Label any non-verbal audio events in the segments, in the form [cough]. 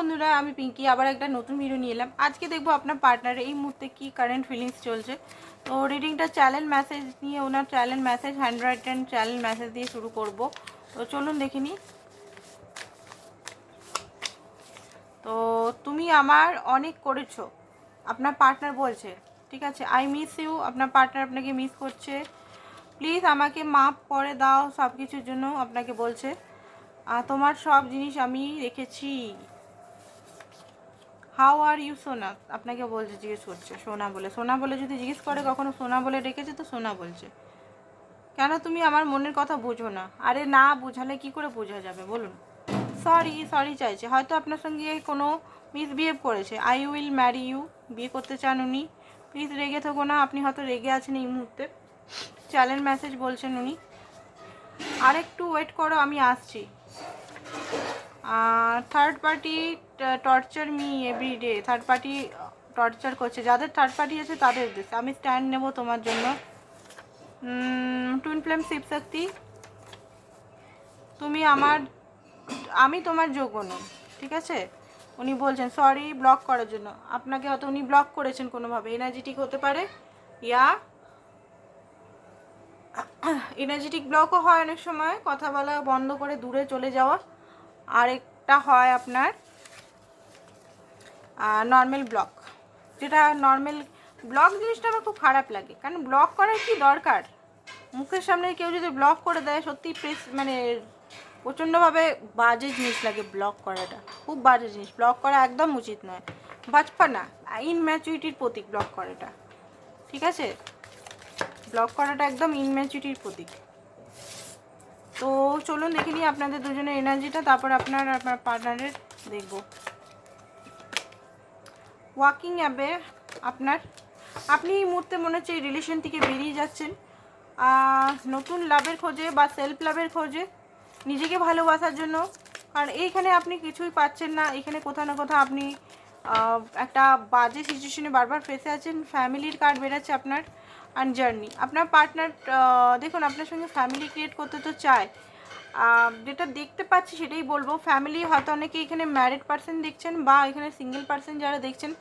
বন্ধুরা, আমি পিঙ্কি, আবার একটা নতুন ভিডিও নিয়ে এলাম। আজকে দেখব আপনার পার্টনারের এই মুহূর্তে কি কারেন্ট ফিলিংস চলছে। তো রিডিংটা চ্যানেল মেসেজ নিয়ে, ওনার channel message handwritten channel message দিয়ে শুরু করব। তো চলুন দেখে তো তুমি আমার অনেক করেছ। আপনার পার্টনার বলছে, ঠিক আছে আই মিস ইউ আপনার পার্টনার আপনাকে মিস করছে। প্লিজ আমাকে মাফ করে দাও সব কিছুর জন্য আপনাকে বলছে। তোমার সব জিনিস আমি রেখেছি। হাউ আর ইউ সোনা? আপনাকে বলছে, জিজ্ঞেস করছে, সোনা বলে। সোনা বলে যদি জিজ্ঞেস করে, কখনো সোনা বলে রেখেছে তো সোনা বলছে। কেন তুমি আমার মনের কথা বুঝো না? আরে না, বুঝালে কি করে বোঝা যাবে? বলুন। সরি সরি চাইছে। হয়তো আপনার সঙ্গে কোনো মিসবিহেভ করেছে। আই উইল ম্যারি ইউ বিয়ে করতে চান উনি। প্লিজ রেগে থাকো না। আপনি হয়তো রেগে আছেন এই মুহূর্তে। চ্যানেল মেসেজ বলছেন উনি। আরেকটু ওয়েট করো, আমি আসছি। Third party torture me every day third party torture করছে। যাদের থার্ড পার্টি আছে, তাদের উদ্দেশ্যে। আমি স্ট্যান্ড নেব তোমার জন্য। টুইন ফ্লেম শিবশক্তি তুমি আমার, আমি তোমার যোগ্য নই ঠিক আছে? উনি বলছেন সরি ব্লক করার জন্য। আপনাকে হয়তো উনি ব্লক করেছেন কোনোভাবে। এনার্জেটিক হতে পারে? ইয়া? [coughs] এনার্জেটিক ব্লকও হয় অনেক সময়। কথা বলা বন্ধ করে দূরে চলে যাওয়া। আরেকটা হয় আপনার নর্মাল ব্লক যেটা নর্মাল ব্লক জিনিসটা আমার খুব খারাপ লাগে। কারণ ব্লক করার কি দরকার? মুখের সামনে কেউ যদি ব্লক করে দেয় সত্যি প্রেস মানে প্রচণ্ডভাবে বাজে জিনিস লাগে ব্লক করাটা। খুব বাজে জিনিস। ব্লক করা একদম উচিত নয়। বাচপানা ইনম্যাচুরিটির প্রতীক ব্লক করাটা। ঠিক আছে? ব্লক করাটা একদম ইনম্যাচুরিটির প্রতীক। তো চলুন দেখে নিই আপনাদের দুজনের এনার্জিটা তারপর আপনার আপনার পার্টনারের দেখব। ওয়াকিং অ্যাবে আপনার, আপনি এই মুহূর্তে মনে হচ্ছে এই রিলেশন থেকে বেরিয়ে যাচ্ছেন। নতুন লাভের খোঁজে বা সেলফ লাভের খোঁজে নিজেকে ভালোবাসার জন্য। কারণ এইখানে আপনি কিছুই পাচ্ছেন না, এখানে কোথাও না কোথাও আপনি একটা বাজে সিচুয়েশনে বারবার ফেসে আছেন। ফ্যামিলির কার্ড বেরাচ্ছে আপনার। অ্যান্ড জার্নি আপনার পার্টনার দেখুন, আপনার সঙ্গে ফ্যামিলি ক্রিয়েট করতে তো চায়। যেটা দেখতে পাচ্ছি সেটাই বলব। ফ্যামিলি হয়তো অনেকে এখানে ম্যারিড পার্সন দেখছেন বা এখানে সিঙ্গেল পার্সন যারা দেখছেন,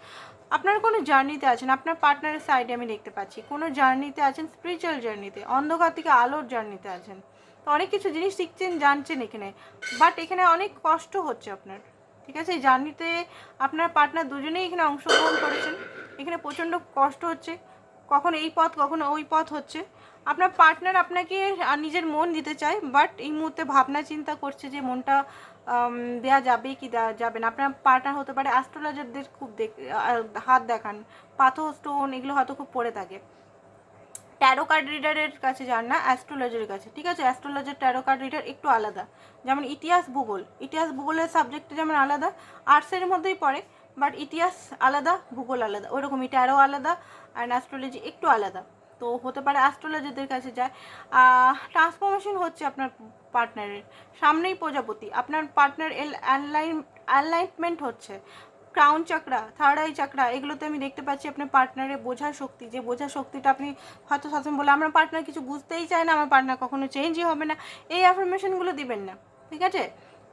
আপনার কোনো জার্নিতে আছেন, আপনার পার্টনারের সাইডে আমি দেখতে পাচ্ছি। কোনো জার্নিতে আছেন স্পিরিচুয়াল জার্নিতে অন্ধকার থেকে আলোর জার্নিতে আছেন। তো অনেক কিছু জিনিস শিখছেন, জানছেন এখানে বাট এখানে অনেক কষ্ট হচ্ছে আপনার। ঠিক আছে? এই জার্নিতে আপনার পার্টনার দুজনেই এখানে অংশগ্রহণ করেছেন। এখানে প্রচণ্ড কষ্ট হচ্ছে। কখন এই পথ, কখনো ওই পথ হচ্ছে। আপনার পার্টনার আপনাকে নিজের মন দিতে চায় বাট এই মুহূর্তে ভাবনা চিন্তা করছে যে মনটা দেয়া যাবে কি দেওয়া যাবে না। আপনার পার্টনার হতে পারে অ্যাস্ট্রোলজারদের খুব দেখ হাত দেখান। পাথর স্টোন এগুলো হয়তো খুব পড়ে থাকে। ট্যারো কার্ড রিডারের কাছে যান না অ্যাস্ট্রোলজারের কাছে। ঠিক আছে? অ্যাস্ট্রোলজার ট্যারো কার্ড রিডার একটু আলাদা। যেমন ইতিহাস ভূগোল। ইতিহাস ভূগোলের সাবজেক্ট যেমন আলাদা আর্টসের মধ্যেই পড়ে। বাট ইতিহাস আলাদা, ভূগোল আলাদা। ওইরকমই ট্যারো আলাদা অ্যান্ড অ্যাস্ট্রোলজি একটু আলাদা। তো হতে পারে অ্যাস্ট্রোলজারদের কাছে যায়। ট্রান্সফরমেশন হচ্ছে আপনার পার্টনারের সামনেই প্রজাপতি। আপনার পার্টনার এল অ্যানলাইন অ্যানলাইনমেন্ট হচ্ছে। Crown chakra third eye chakra এগুলোতে আমি দেখতে পাচ্ছি আপনার পার্টনারের বোঝার শক্তি। যে বোঝার শক্তিটা আপনি হয়তো সবসময় বলে আমার পার্টনার কিছু বুঝতেই চায় না, আমার পার্টনার কখনো চেঞ্জই হবে না। এই অ্যাফার্মেশনগুলো দিবেন না। ঠিক আছে?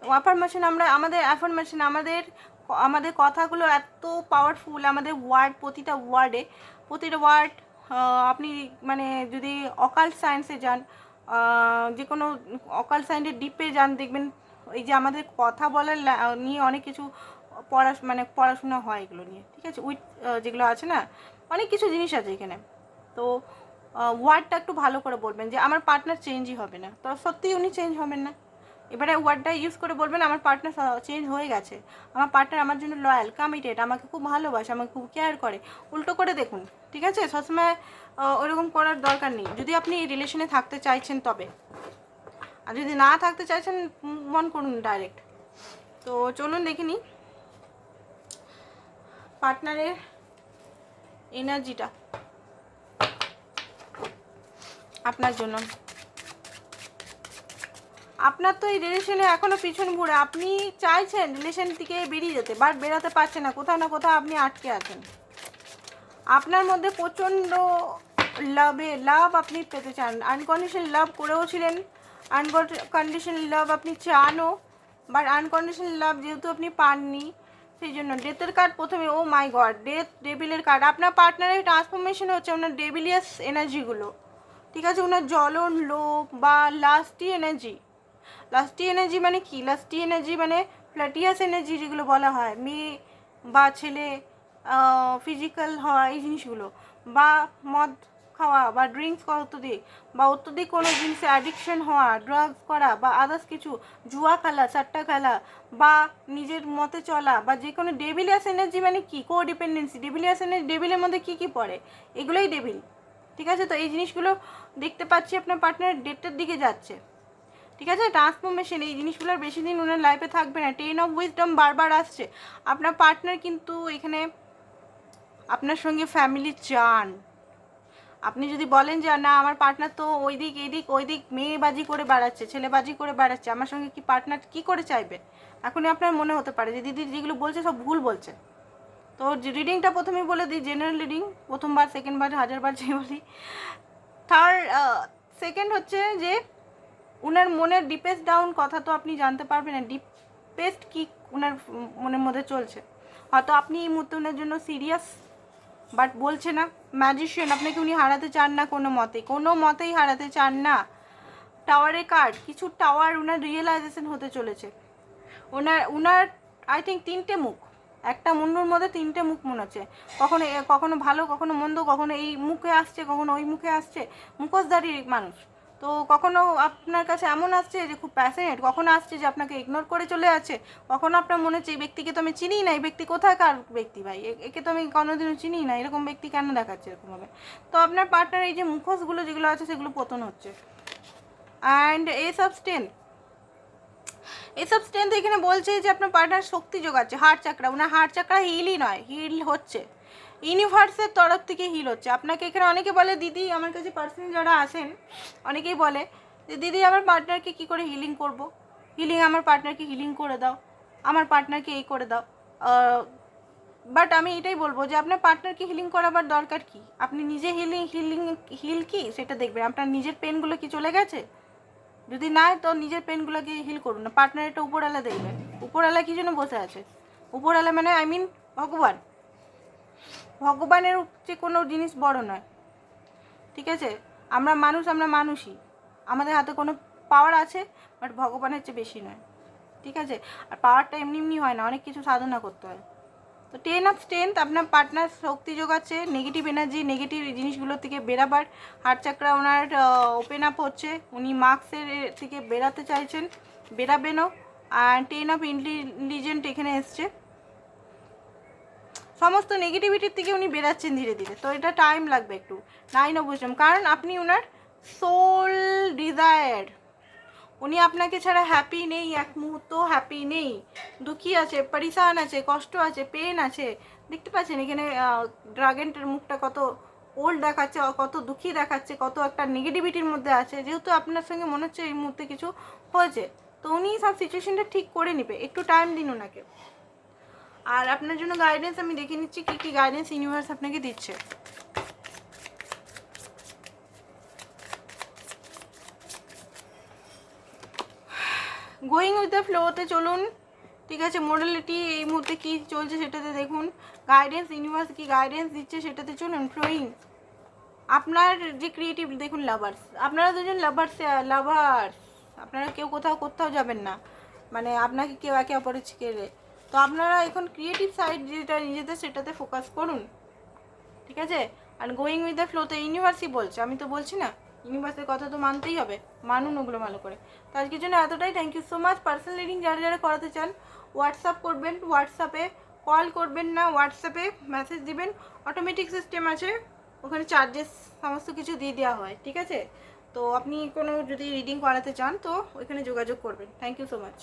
অ্যাফার্মেশন আমরা, আমাদের অ্যাফার্মেশন আমাদের আমাদের কথাগুলো এত পাওয়ারফুল আমাদের ওয়ার্ড প্রতিটা ওয়ার্ডে প্রতিটা ওয়ার্ড আপনি মানে যদি অকাল সায়েন্সে যান যে কোনো অকাল সায়েন্সের ডিপে যান, দেখবেন এই যে আমাদের কথা বলার নিয়ে অনেক কিছু পড়া মানে পড়াশোনা হয় এগুলো নিয়ে, ঠিক আছে? উইথ যেগুলো আছে না, অনেক কিছু জিনিস আছে এখানে। তো ওয়ার্ডটা একটু ভালো করে বলবেন যে আমার পার্টনার চেঞ্জই হবে না। তো সত্যিই উনি চেঞ্জ হবেন না। এবারে ওয়ার্ডটা ইউজ করে বলবেন, আমার পার্টনার চেঞ্জ হয়ে গেছে। আমার পার্টনার আমার জন্য লয়াল কমিটেড আমাকে খুব ভালোবাসে, আমাকে খুব কেয়ার করে। উল্টো করে দেখুন, ঠিক আছে? সবসময় ওরকম করার দরকার নেই। যদি আপনি রিলেশনে থাকতে চাইছেন তবে। আর যদি না থাকতে চাইছেন মন করুন ডাইরেক্ট তো চলুন দেখে নিই। পার্টনারের এনার্জিটা আপনার জন্য। আপনার তো এই রিলেশনে এখনও পিছন ঘুরে আপনি চাইছেন রিলেশন থেকে বেরিয়ে যেতে বাট বেরোতে পারছেন না। কোথাও না কোথাও আপনি আটকে আছেন। আপনার মধ্যে প্রচণ্ড লাভে লাভ আপনি পেতে চান। আনকন্ডিশন লাভ করেও ছিলেন। আনকন্ডিশন লাভ আপনি চানও বাট আনকন্ডিশন লাভ যেহেতু আপনি পাননি, সেই জন্য ডেথের কার্ড প্রথমে ও মাই গড ডেথ ডেবিলের কার্ড আপনার পার্টনারের ট্রান্সফরমেশন হচ্ছে ওনার ডেবিলিয়াস এনার্জিগুলো ঠিক আছে? ওনার জ্বলন লোভ বা লাস্টি এনার্জি লাস্টি এনার্জি মানে কি? লাস্টি এনার্জি মানে ফ্ল্যাটিয়াস এনার্জি যেগুলো বলা হয়। মেয়ে বা ছেলে ফিজিক্যাল হওয়া, এই জিনিসগুলো। বা মদ খাওয়া বা ড্রিঙ্কস করা অত্যধিক বা অত্যধিক কোনো জিনিসে অ্যাডিকশন হওয়া ড্রাগস করা বা আদার্স কিছু, জুয়া খেলা, চারটা খেলা বা নিজের মতে চলা বা যে কোনো ডেভিলিয়াস এনার্জি মানে কী? কো ডিপেন্ডেন্সি ডেভিলিয়াস এনার্জি ডেভিলের মধ্যে কী কী পড়ে? এগুলোই ডেভিল ঠিক আছে? তো এই জিনিসগুলো দেখতে পাচ্ছি, আপনার পার্টনার ডেটের দিকে যাচ্ছে। ঠিক আছে? ট্রান্সফরমেশন এই জিনিসগুলোর বেশি দিন ওনার লাইফে থাকবে না। টেন অফ উইজডম বারবার আসছে। আপনার পার্টনার কিন্তু এখানে আপনার সঙ্গে ফ্যামিলি চান। আপনি যদি বলেন যে, না, আমার পার্টনার তো ওই দিক এই দিক ওই দিক মেয়েবাজি করে বেড়াচ্ছে, ছেলেবাজি করে বেড়াচ্ছে, আমার সঙ্গে কি পার্টনার কি করে চাইবে? এখনই আপনার মনে হতে পারে যে, দিদি, যেগুলো বলছে সব ভুল বলছে। তো রিডিংটা প্রথমেই বলে দিই জেনারেল রিডিং প্রথমবার সেকেন্ডবার হাজারবার যে বলি। থার্ড সেকেন্ড হচ্ছে যে উনার মনের ডিপেস্ট ডাউন কথা তো আপনি জানতে পারবেন না ডিপেস্ট কি উনার মনের মধ্যে চলছে। হয়তো আপনি এই মুহূর্তে ওনার জন্য সিরিয়াস বাট বলছে না ম্যাজিশিয়ান আপনাকে উনি হারাতে চান না কোনো মতে। কোনো মতেই হারাতে চান না। টাওয়ারে কার্ড কিছু টাওয়ার ওনার রিয়েলাইজেশন হতে চলেছে। ওনার ওনার আই থিঙ্ক তিনটে মুখ। একটা মুন্ডুর মধ্যে তিনটে মুখ মনে হচ্ছে। কখনো কখনো ভালো, কখনো মন্দ, কখনো এই মুখে আসছে, কখনো ওই মুখে আসছে। মুখোশধারী মানুষ। তো কখনো আপনার কাছে এমন আসছে যে খুব প্যাসেনেট কখনো আসছে যে আপনাকে ইগনোর করে চলে আছে কখনো আপনার মনে হচ্ছে, এই ব্যক্তিকে তো আমি চিনিই না, এই ব্যক্তি কোথাকার ব্যক্তি ভাই? এ- একে তো আমি কোনোদিনও চিনিই না। এরকম ব্যক্তি কেন দেখাচ্ছে এরকমভাবে? তো আপনার পার্টনার এই যে মুখোশগুলো যেগুলো আছে, সেগুলো পতন হচ্ছে। অ্যান্ড এস অফ স্ট্রেন্থ এসব স্ট্রেংথ এখানে বলছে যে আপনার পার্টনার শক্তি যোগাচ্ছে হার্ট চাকরা। ওনার হার্ট চাকরা হিলই নয় হিল হচ্ছে। ইউনিভার্সের তরফ থেকে হিল হচ্ছে। আপনাকে এখানে অনেকে বলে, দিদি, আমার কাছে পার্সোনাল যারা আসেন অনেকেই বলে, যে দিদি, আমার পার্টনারকে কী করে হিলিং করব? হিলিং আমার পার্টনারকে হিলিং করে দাও। আমার পার্টনারকে এই করে দাও। বাট আমি এটাই বলব যে আপনার পার্টনারকে হিলিং করাবার দরকার কি? আপনি নিজে হিলিং হিলিং হিল কি? সেটা দেখবেন। আপনার নিজের পেনগুলো কি চলে গেছে? যদি না, তো নিজের পেনগুলোকে হিল করুন না। পার্টনার একটা উপরওয়ালা দেখবেন। উপরওয়ালা কি জন্য বসে আছে? উপরওয়ালা মানে আই মিন ভগবান। ভগবানের যে কোনো জিনিস বড় নয়। ঠিক আছে? আমরা মানুষ, আমরা মানুষই। আমাদের হাতে কোনো পাওয়ার আছে বাট ভগবানের চেয়ে বেশি নয়। ঠিক আছে? আর পাওয়ারটা এমনি এমনি হয় না, অনেক কিছু সাধনা করতে হয়। তো টেন অফ স্ট্রেংথ আপনার পার্টনার শক্তি যোগাচ্ছে নেগেটিভ এনার্জি নেগেটিভ জিনিসগুলোর থেকে বেরাবার। হার্ট চাকরা ওনার ওপেন আপ হচ্ছে, উনি মার্কসের থেকে বেরাতে চাইছেন, বেরাবেনও। আর টেন অফ ইন্টেলিজেন্ট এখানে এসছে। সমস্ত নেগেটিভিটির থেকে উনি বেরাচ্ছেন ধীরে ধীরে। তো এটা টাইম লাগবে একটু। নাইনও বুঝলাম কারণ আপনি ওনার সোল ডিজায়ার উনি আপনাকে ছাড়া হ্যাপি নেই, এক মুহূর্ত হ্যাপি নেই। দুঃখী আছে, পরিশান আছে, কষ্ট আছে পেন আছে। দেখতে পাচ্ছেন এখানে ড্রাগেন্টের মুখটা কত ওল্ড দেখাচ্ছে, কত দুঃখী দেখাচ্ছে, কত একটা নেগেটিভিটির মধ্যে আছে। যেহেতু আপনার সঙ্গে মনে হচ্ছে এই মুহূর্তে কিছু হয়েছে। তো উনি সব সিচুয়েশনটা ঠিক করে নেবে। একটু টাইম দিন ওনাকে আর আপনার জন্য গাইডেন্স আমি দেখে নিচ্ছি কী কী গাইডেন্স ইউনিভার্স আপনাকে দিচ্ছে। গোয়িং উইথ দ্য ফ্লোতে চলুন, ঠিক আছে? মোডালিটি এই মুহূর্তে কী চলছে সেটাতে দেখুন। গাইডেন্স ইউনিভার্স কী গাইডেন্স দিচ্ছে সেটাতে চলুন ফ্লোয়িং আপনার যে ক্রিয়েটিভ দেখুন লাভার্স আপনারা দুজন লাভার্স লাভার্স আপনারা কেউ কোথাও কোথাও যাবেন না। মানে আপনাকে কেউ একে অপরের তো আপনারা এখন ক্রিয়েটিভ সাইড যেটা নিজেদের সেটাতে ফোকাস করুন, ঠিক আছে? আর গোয়িং উইথ দ্য ফ্লোতে ইউনিভার্সই বলছে, আমি তো বলছি না ইউনিভার্সের কথা তো মানতেই হবে, মানুন ওগুলো ভালো করে। তো আজকের জন্য এতটাই thank you so much personal reading যারা যারা করাতে চান হোয়াটসঅ্যাপ করবেন হোয়াটসঅ্যাপে কল করবেন না হোয়াটসঅ্যাপে মেসেজ দিবেন অটোমেটিক সিস্টেম আছে, ওখানে চার্জেস সমস্ত কিছু দিয়ে দেওয়া হয়, ঠিক আছে? তো আপনি কোনো যদি রিডিং করাতে চান, তো ওইখানে যোগাযোগ করবেন। Thank you so much